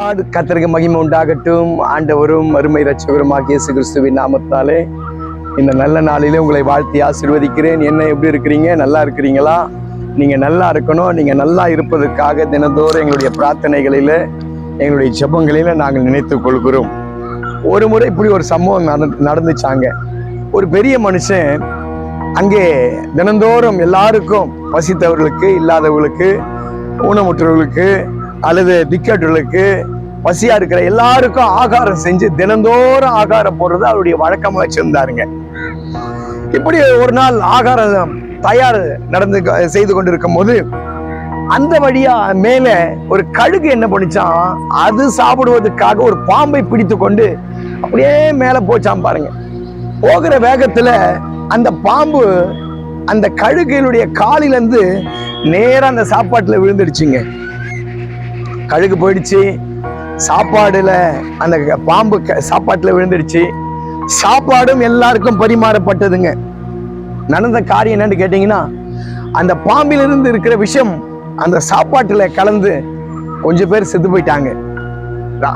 ஆடு கத்திரிக்க மகிமை உண்டாகட்டும். ஆண்டவரும் அருமை ரட்சகருமாகிய இயேசு கிறிஸ்துவின் நாமத்தாலே இந்த நல்ல நாளிலே உங்களை வாழ்த்தி ஆசிர்வதிக்கிறேன். என்ன எப்படி இருக்கிறீங்க? நல்லா இருக்கிறீங்களா? நீங்கள் நல்லா இருக்கணும். நீங்கள் நல்லா இருப்பதற்காக தினந்தோறும் எங்களுடைய பிரார்த்தனைகளில் எங்களுடைய ஜபங்களில் நாங்கள் நினைத்து கொள்கிறோம். ஒரு முறை இப்படி ஒரு சம்பவம் நடந்து- நடந்துச்சாங்க. ஒரு பெரிய மனுஷன் அங்கே தினந்தோறும் எல்லாருக்கும் பசித்தவர்களுக்கு இல்லாதவர்களுக்கு ஊனமுற்றவர்களுக்கு அல்லது திக்கற்றவர்களுக்கு பசியா இருக்கிற எல்லாருக்கும் ஆகாரம் செஞ்சு தினந்தோறும் ஆகாரம் போடுறது அவருடைய வழக்கமா வச்சிருந்தாருங்க. இப்படி ஒரு நாள் ஆகாரம் தயார் நடந்து க- செய்து கொண்டிருக்கும் போது அந்த வழியா மேல ஒரு கழுகு என்ன பண்ணுச்சான் அது சாப்பிடுவதற்காக ஒரு பாம்பை பிடித்து கொண்டு அப்படியே மேல போச்சாம் பாருங்க. போகிற வேகத்துல அந்த பாம்பு அந்த கழுகினுடைய காலிலிருந்து இருந்து நேரா அந்த சாப்பாட்டுல விழுந்துடுச்சுங்க. கழுகு போயிடுச்சு சாப்பாடுல அந்த பாம்பு சாப்பாட்டுல விழுந்துடுச்சு. சாப்பாடும் எல்லாருக்கும் பரிமாறப்பட்டதுங்க. நடந்த காரியம் என்னன்னு கேட்டீங்கன்னா அந்த பாம்பிலிருந்து இருக்கிற விஷம் அந்த சாப்பாட்டுல கலந்து கொஞ்சம் பேர் செத்து போயிட்டாங்க.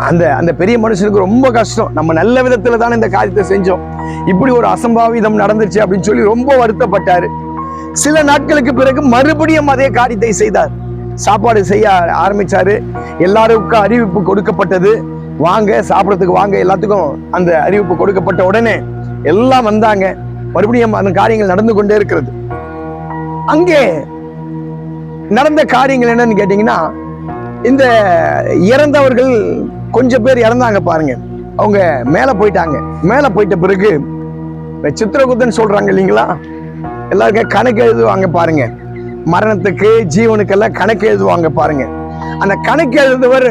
அந்த அந்த பெரிய மனுஷனுக்கு ரொம்ப கஷ்டம். நம்ம நல்ல விதத்துல தானே இந்த காரியத்தை செஞ்சோம். இப்படி ஒரு அசம்பாவிதம் நடந்துச்சு அப்படின்னு சொல்லி ரொம்ப வருத்தப்பட்டாரு. சில நாட்களுக்கு பிறகு மறுபடியும் அதே காரியத்தை செய்தார். சாப்பாடு செய்ய ஆரம்பிச்சாரு. எல்லாருக்கும் அறிவிப்பு கொடுக்கப்பட்டது. வாங்க சாப்பிட்றதுக்கு வாங்க எல்லாத்துக்கும் அந்த அறிவிப்பு கொடுக்கப்பட்ட உடனே எல்லாம் வந்தாங்க. மறுபடியும் அந்த காரியங்கள் நடந்து கொண்டே இருக்கிறது. அங்கே நடந்த காரியங்கள் என்னன்னு கேட்டிங்கன்னா இந்த இறந்தவர்கள் கொஞ்சம் பேர் இறந்தாங்க பாருங்க. அவங்க மேலே போயிட்டாங்க. மேலே போயிட்ட பிறகு சித்திரகுத்தன் சொல்கிறாங்க இல்லைங்களா? எல்லாருக்கும் கணக்கு எழுதுவாங்க பாருங்கள் மரணத்துக்கு ஜீவனுக்கெல்லாம் கணக்கு எழுதுவாங்க பாருங்க. அந்த கணக்கு எழுதுவர்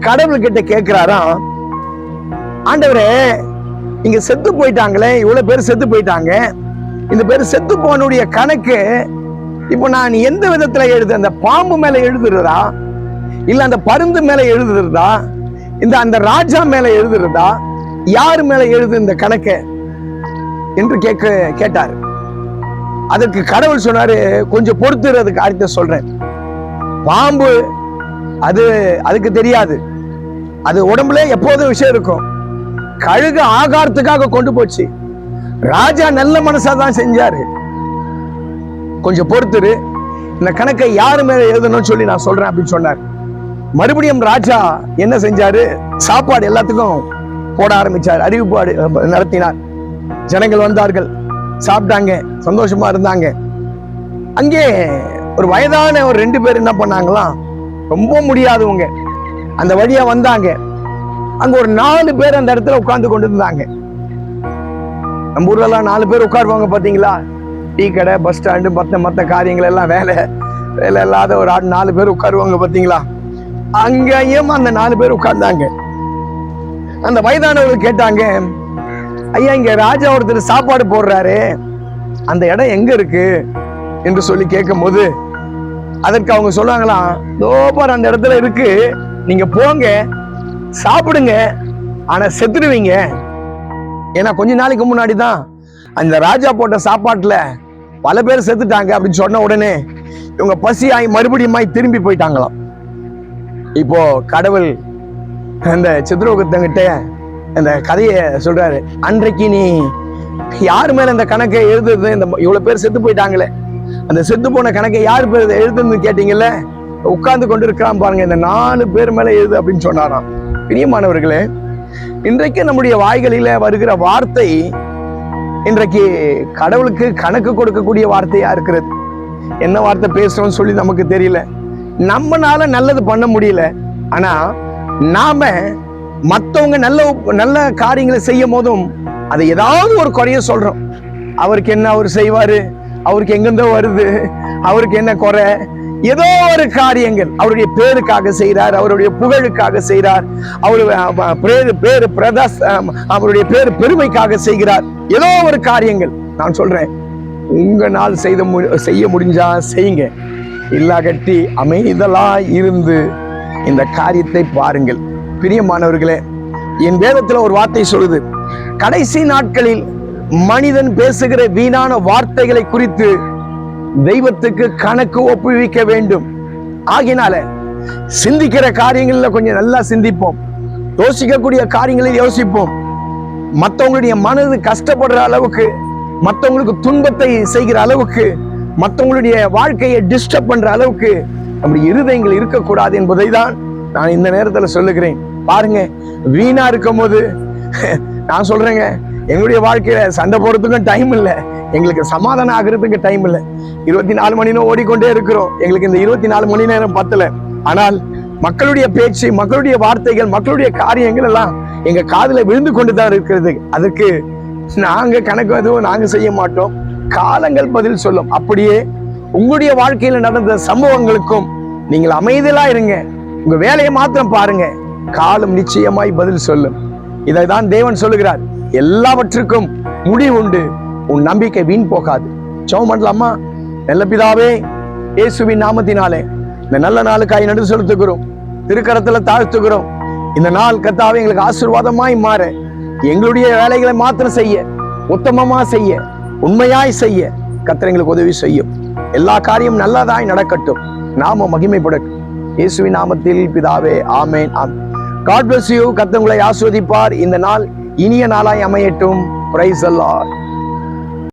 கடவுள்கிட்ட கேட்கிறாராம் ஆண்டவரே இங்க செத்து போயிட்டாங்களே இவ்வளவு பேர் செத்து போயிட்டாங்க. இந்த பேர் செத்து போனுடைய கணக்கு இப்போ நான் எந்த விதத்துல எழுது? அந்த பாம்பு மேல எழுதுறதா? இல்ல அந்த பருந்து மேல எழுதுறதா? இந்த அந்த ராஜா மேல எழுதுறதா? யார் மேல எழுது இந்த கணக்கு? என்று கேட்க கேட்டார். அதற்கு கடவுள் சொன்னாரு கொஞ்சம் பொறுத்துறதுக்கு அடுத்த சொல்றேன். பாம்பு அது அதுக்கு தெரியாது. அது உடம்புல எப்போதும் விஷயம் இருக்கும். கழுகு ஆகாரத்துக்காக கொண்டு போச்சு. ராஜா நல்ல மனசா தான் செஞ்சாரு. கொஞ்சம் பொறுத்துரு. இந்த கணக்கை யாரு மேல எழுதணும்னு சொல்லி நான் சொல்றேன் அப்படின்னு சொன்னார். மறுபடியும் ராஜா என்ன செஞ்சாரு? சாப்பாடு எல்லாத்துக்கும் போட ஆரம்பிச்சார். அறிவிப்பாடு நடத்தினார். ஜனங்கள் வந்தார்கள். சாப்பிட்டாங்க சந்தோஷமா இருந்தாங்க. அங்கே ஒரு வயதான ஒரு ரெண்டு பேர் என்ன பண்ணாங்களாம் ரொம்ப முடியாதவங்க. அந்த வழியா வந்தாங்க. அங்க ஒரு நாலு பேர் அந்த இடத்துல உட்கார்ந்து கொண்டு இருந்தாங்க நம்ம ஊர்ல எல்லாம் நாலு பேர் உட்காருவாங்க பாத்தீங்களா? டீ கடை பஸ் ஸ்டாண்டு மத்த மத்த காரியங்கள் எல்லாம் வேலை வேலை இல்லாத ஒரு ஆடு நாலு பேர் உட்காருவாங்க பார்த்தீங்களா அங்கேயும் அந்த நாலு பேர் உட்கார்ந்தாங்க. அந்த வயதானவர்கள் கேட்டாங்க ஐயா இங்க ராஜா ஒருத்தர் சாப்பாடு போடுறாரு. அந்த இடம் எங்க இருக்கு என்று சொல்லி கேட்கும் போது அதற்கு அவங்க சொல்லுவாங்களாம் தோப்பார் அந்த இடத்துல இருக்கு. நீங்க போங்க சாப்பிடுங்க ஆனா செத்துடுவீங்க. ஏன்னா கொஞ்ச நாளைக்கு முன்னாடி தான் அந்த ராஜா போட்ட சாப்பாட்டுல பல பேர் செத்துட்டாங்க அப்படின்னு சொன்ன உடனே இவங்க பசியாய் மறுபடியும் திரும்பி போயிட்டாங்களாம். இப்போ கடவுள் அந்த சித்திரகுப்தங்கிட்ட அந்த கதையை சொல்றாரு. அன்றைக்கு நீ யார் மேல இந்த கணக்கை எழுதுறது? இந்த இவ்வளவு பேர் செத்து போயிட்டாங்களே. அந்த செத்து போன கணக்கை யார் பேர் எழுதுன்னு கேட்டீங்கல்ல? உட்கார்ந்து கொண்டு இருக்கிறான் பாருங்க இந்த நாலு பேர் மேல எழுது அப்படின்னு சொன்னாராம். பிரியமானவர்களே இன்றைக்கு நம்முடைய வாய்களில வருகிற வார்த்தை இன்றைக்கு கடவுளுக்கு கணக்கு கொடுக்கக்கூடிய வார்த்தையா இருக்கிறது. என்ன வார்த்தை பேசுறோம்னு சொல்லி நமக்கு தெரியல. நம்மனால நல்லது பண்ண முடியல. ஆனா நாம மற்றவங்க நல்ல நல்ல காரியங்களை செய்யும் போதும் அதை ஏதாவது ஒரு குறைய சொல்றோம். அவருக்கு என்ன அவர் செய்வாரு? அவருக்கு எங்கிருந்தோ வருது. அவருக்கு என்ன குறை? ஏதோ ஒரு காரியங்கள். அவருடைய பேருக்காக செய்கிறார் அவருடைய புகழுக்காக செய்கிறார் அவர் பேரு பேரு பிரதாஸ் அவருடைய பேரு பெருமைக்காக செய்கிறார். ஏதோ ஒரு காரியங்கள். நான் சொல்றேன். உங்க நாள் செய்த மு- செய்ய முடிஞ்சா செய்யுங்க. இல்லா கட்டி அமைதலா இருந்து இந்த காரியத்தை பாருங்கள். பிரியமானவர்களே என் வேதத்தில் ஒரு வார்த்தை சொல்லுது. கடைசி நாட்களில் மனிதன் பேசுகிற வீணான வார்த்தைகளை குறித்து தெய்வத்துக்கு கணக்கு ஒப்புவிக்க வேண்டும். ஆகினால சிந்திக்கிற காரியங்கள்ல கொஞ்சம் நல்லா சிந்திப்போம். யோசிக்கக்கூடிய காரியங்களில் யோசிப்போம். மற்றவங்களுடைய மனது கஷ்டப்படுற அளவுக்கு மற்றவங்களுக்கு துன்பத்தை செய்கிற அளவுக்கு மற்றவங்களுடைய வாழ்க்கையை டிஸ்டர்ப் பண்ற அளவுக்கு நம்முடைய இருதயங்கள் இருக்கக்கூடாது என்பதை தான் நான் இந்த நேரத்தில் சொல்லுகிறேன். பாருங்க வீணா இருக்கும் போது நான் சொல்றேங்க எங்களுடைய வாழ்க்கையில சண்டை போடுறதுக்கும் டைம் இல்லை. எங்களுக்கு சமாதானம் ஆகிறதுக்கு டைம் இல்லை. இருபத்தி நாலு மணி நேரம் ஓடிக்கொண்டே இருக்கிறோம். எங்களுக்கு இந்த இருபத்தி நாலு மணி நேரம் பத்தல. ஆனால் மக்களுடைய பேச்சு மக்களுடைய வார்த்தைகள் மக்களுடைய காரியங்கள் எல்லாம் எங்க காதல விழுந்து கொண்டு தான் இருக்கிறது. அதுக்கு நாங்க கணக்கு எதுவும் நாங்க செய்ய மாட்டோம். காலங்கள் பதில் சொல்லும். அப்படியே உங்களுடைய வாழ்க்கையில நடந்த சம்பவங்களுக்கும் நீங்கள் அமைதலா இருங்க. உங்க வேலையை மாத்திரம் பாருங்க. காலம் நிச்சயமாய் பதில் சொல்லும். இதை தான் தேவன் சொல்லுகிறார். எல்லாவற்றுக்கும் முடிவு உண்டு உன் நம்பிக்கை வீண் போகாது. ஜெபம் பண்ணலாமா? நல்ல பிதாவே இயேசுவின் நாமத்தினாலே இந்த நல்ல நாளுக்காய் நடு செலுத்துகிறோம். திருக்கரத்துல தாழ்த்துகிறோம். இந்த நாள் கத்தாவே எங்களுக்கு ஆசீர்வாதமாய் மாற. எங்களுடைய வேலைகளை மாத்திரம் செய்ய உத்தமமா செய்ய உண்மையாய் செய்ய கத்தர் எங்களுக்கு உதவி செய்யும். எல்லா காரியம் நல்லதாய் நடக்கட்டும். நாம மகிமைப்படட்டும் இயேசுவி நாமத்தில் பிதாவே ஆமேன் ஆம் காட் பிளஸ் யூ கத்தவங்களை ஆஸ்வதிப்பார். இந்த நாள் இனிய நாளாய் அமையட்டும். பிரைஸ் அல்லாஹ்